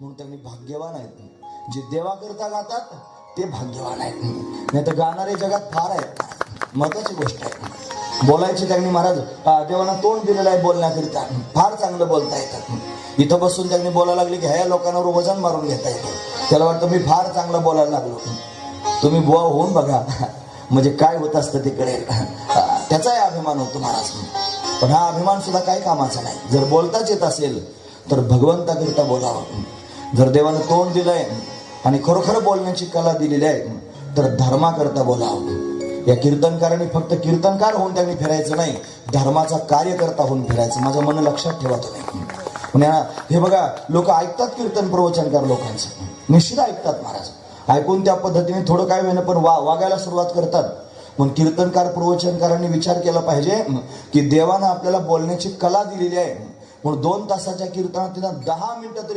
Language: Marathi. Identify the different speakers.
Speaker 1: म्हणून त्यांनी भाग्यवान आहेत जे देवाकरता गातात ते भाग्यवान आहेत नाही तर गाणारे जगात फार आहेत. महत्वाची गोष्ट आहे. बोलायची त्यांनी महाराज देवांना तोंड दिलेलं आहे बोलण्याकरिता. फार चांगलं बोलता येतात इथं बसून त्यांनी बोलायला लागले की ह्या लोकांवर वजन मारून घेता येतं. त्याला वाटतं मी फार चांगलं बोलायला लागलो. तुम्ही बुवा होऊन बघा म्हणजे काय होत असतं तिकडे. त्याचाही अभिमान होतो महाराज पण हा अभिमान सुद्धा काही कामाचा नाही. जर बोलताच येत असेल तर भगवंताकरिता बोलावं. जर देवानं तोंड दिलंय आणि खरोखर बोलण्याची कला दिलेली आहे तर धर्माकरता बोलावं. या कीर्तनकारांनी फक्त कीर्तनकार होऊन त्यांनी फिरायचं नाही धर्माचा कार्यकर्ता होऊन फिरायचं. माझं मन लक्षात ठेवा तुम्ही. हे बघा लोक ऐकतात कीर्तन प्रवचनकार लोकांचं. निश्चित ऐकतात महाराज. ऐकून त्या पद्धतीने थोडं काय होईना पण वा वागायला सुरुवात करतात. पण कीर्तनकार प्रवचनकारांनी विचार केला पाहिजे की देवानं आपल्याला बोलण्याची कला दिलेली आहे. म्हणून दोन तासाच्या कीर्तनात तिनं दहा मिनिटं तरी